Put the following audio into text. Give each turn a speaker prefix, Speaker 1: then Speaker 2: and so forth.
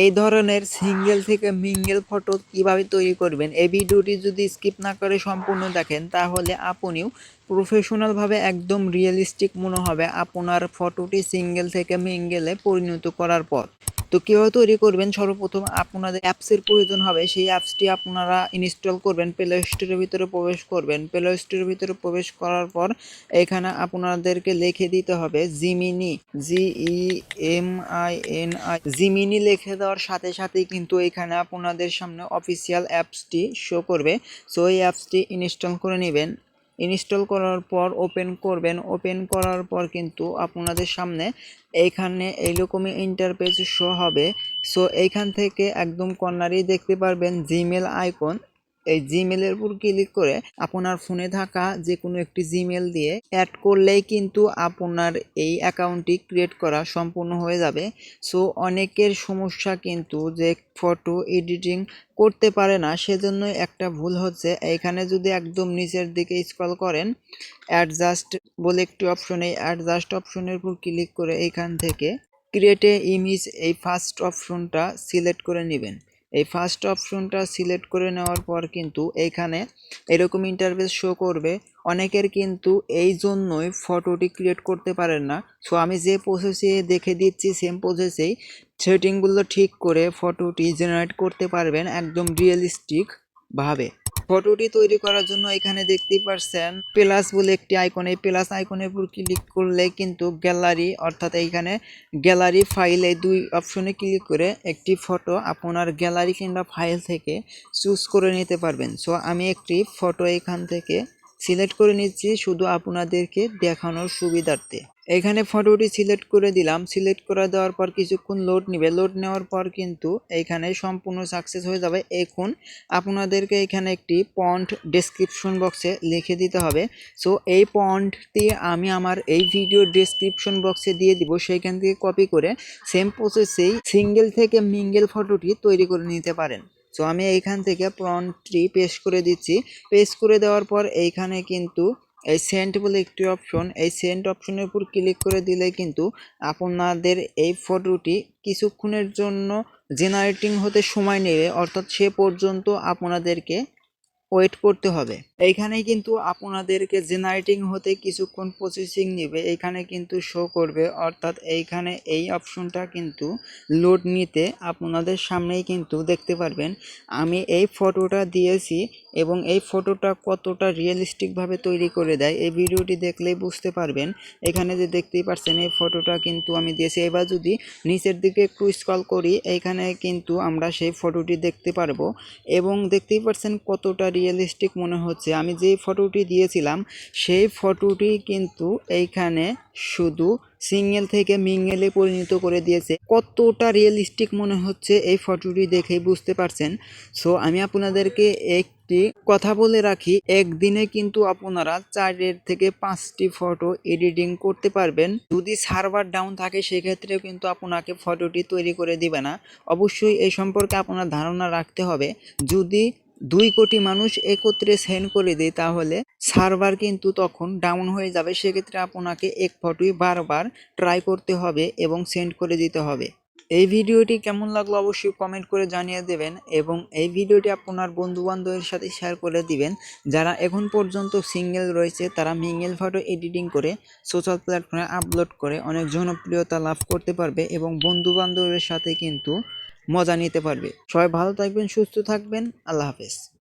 Speaker 1: এই ধরনের সিঙ্গেল থেকে মিঙ্গেল ফটো কীভাবে তৈরি করবেন, এই ভিডিওটি যদি স্কিপ না করে সম্পূর্ণ দেখেন, তাহলে আপনিও প্রফেশনালভাবে একদম রিয়েলিস্টিক মনে হবে আপনার ফটোটি সিঙ্গেল থেকে মিঙ্গেলে পরিণত করার পর। তো কীভাবে তৈরি করবেন? সর্বপ্রথম আপনাদের অ্যাপসের প্রয়োজন হবে, সেই অ্যাপসটি আপনারা ইনস্টল করবেন প্লে স্টোরের ভিতরে প্রবেশ করবেন। প্লে স্টোরের ভিতরে প্রবেশ করার পর এখানে আপনাদেরকে লিখে দিতে হবে Gemini G E M I N I Gemini লিখে দেওয়ার সাথে সাথেই কিন্তু এখানে আপনাদের সামনে অফিসিয়াল অ্যাপসটি শো করবে। সো এই অ্যাপসটি ইনস্টল করে নেবেন। ইনস্টল করার পর ওপেন করবেন। ওপেন করার পর কিন্তু আপনাদের সামনে এইখানে এইরকমই ইন্টারপেজ শো হবে। সো এইখান থেকে একদম কর্নারেই দেখতে পারবেন জিমেল আইকন এই জিমেলের উপর ক্লিক করে আপনার ফোনে থাকা যে কোনো একটি জিমেল দিয়ে অ্যাড করলেই কিন্তু আপনার এই অ্যাকাউন্টটি ক্রিয়েট করা সম্পূর্ণ হয়ে যাবে। সো অনেকের সমস্যা কিন্তু যে ফটো এডিটিং করতে পারে না সেজন্য একটা ভুল হচ্ছে। এইখানে যদি একদম নিচের দিকে স্ক্রল করেন অ্যাডজাস্ট বলে একটি অপশন এই অ্যাডজাস্ট অপশনের উপর ক্লিক করে এইখান থেকে ক্রিয়েটে ইমেজ এই ফার্স্ট অপশনটা সিলেক্ট করে নেবেন। এই ফার্স্ট অপশনটা সিলেক্ট করে নেওয়ার পর কিন্তু এইখানে এরকম ইন্টারভেস শো করবে। অনেকের কিন্তু এই জন্যই ফটোটি ক্রিয়েট করতে পারেন না। সো আমি যে প্রসেসে দেখে দিচ্ছি সেম প্রসেসেই সেটিংগুলো ঠিক করে ফটোটি জেনারেট করতে পারবেন একদম রিয়েলিস্টিক ভাবে। ফটোটি তৈরি করার জন্য এখানে দেখতে পারছেন, প্লাস বলে একটি আইকন এই প্লাস আইকনের উপর ক্লিক করলে কিন্তু গ্যালারি অর্থাৎ এইখানে গ্যালারি ফাইল দুই অপশনে ক্লিক করে একটি ফটো আপনার গ্যালারি কিংবা ফাইল থেকে চুজ করে নিতে পারবেন। সো আমি একটি ফটো এখান থেকে সিলেক্ট করে নিচ্ছি শুধু আপনাদেরকে দেখানোর সুবিধার্থে। এখানে ফটোটি সিলেক্ট করে দিলাম। সিলেক্ট করে দেওয়ার পর কিছুক্ষণ লোড নেবে। লোড নেওয়ার পর কিন্তু এখানে সম্পূর্ণ সাকসেস হয়ে যাবে। এখন আপনাদেরকে এখানে একটি পন্ট ডেসক্রিপশন বক্সে লিখে দিতে হবে। সো এই পন্টটি আমি আমার এই ভিডিও ডেসক্রিপশন বক্সে দিয়ে দিব। সেইখান থেকে কপি করে সেম প্রসেসেই সিঙ্গেল থেকে মিঙ্গেল ফটোটি তৈরি করে নিতে পারেন। সো আমি এইখান থেকে প্রন্টটি পেস্ট করে দিচ্ছি। পেস্ট করে দেওয়ার পর এইখানে কিন্তু এই সেন্ট বলে একটি অপশন এই সেন্ট অপশনের উপর ক্লিক করে দিলে কিন্তু আপনাদের এই ফটোটি কিছুক্ষণের জন্য জেনারেটিং হতে সময় নেবে। অর্থাৎ সে পর্যন্ত আপনাদেরকে ওয়েট করতে হবে। এইখানে কিন্তু আপনাদেরকে জেনারেটিং হতে কিছুক্ষণ প্রসেসিং নেবে। এইখানে কিন্তু শো করবে। অর্থাৎ এইখানে এই অপশনটা কিন্তু লোড নিতে আপনাদের সামনেই কিন্তু দেখতে পারবেন। আমি এই ফটোটা দিয়েছি এবং এই ফটোটা কতটা রিয়েলিস্টিকভাবে তৈরি করে দেয়, এই ভিডিওটি দেখলেই বুঝতে পারবেন। এখানে যে দেখতেই পাচ্ছেন, এই ফটোটা কিন্তু আমি দিয়েছি। এবার যদি নিচের দিকে একটু স্কল করি, এইখানে কিন্তু আমরা সেই ফটোটি দেখতে পারব। এবং দেখতেই পাচ্ছেন কতটা রিয়েলিস্টিক মনে হচ্ছে। আমি যেই ফটোটি দিয়েছিলাম, সেই ফটোটি কিন্তু এইখানে শুধু সিঙ্গেল থেকে মিঙ্গেলে পরিণত করে দিয়েছে। কতটা রিয়েলিস্টিক মনে হচ্ছে এই ফটোটি দেখেই বুঝতে পারছেন? সো আমি আপনাদেরকে একটি কথা বলে রাখি, একদিনে কিন্তু আপনারা চারের থেকে পাঁচটি ফটো এডিটিং করতে পারবেন। যদি সার্ভার ডাউন থাকে, সেক্ষেত্রেও কিন্তু আপনাকে ফটোটি তৈরি করে দিবে না। অবশ্যই এই সম্পর্কে আপনার ধারণা রাখতে হবে। যদি দুই কোটি মানুষ একত্রে সেন্ড করে দেয় তাহলে সার্ভার কিন্তু তখন ডাউন হয়ে যাবে। সেক্ষেত্রে আপনাকে এক ফটোই বারবার ট্রাই করতে হবে এবং সেন্ড করে দিতে হবে। এই ভিডিওটি কেমন লাগল অবশ্যই কমেন্ট করে জানিয়ে দেবেন এবং এই ভিডিওটি আপনার বন্ধু বান্ধবের সাথে শেয়ার করে দিবেন। যারা এখন পর্যন্ত সিঙ্গেল রয়েছে, তারা মিঙ্গেল ফটো এডিটিং করে সোশ্যাল প্ল্যাটফর্মে আপলোড করে অনেক জনপ্রিয়তা লাভ করতে পারবে এবং বন্ধু বান্ধবের সাথে কিন্তু মজা নিতে পারবে। সবাই ভালো থাকবেন সুস্থ থাকবেন। আল্লাহ হাফেজ।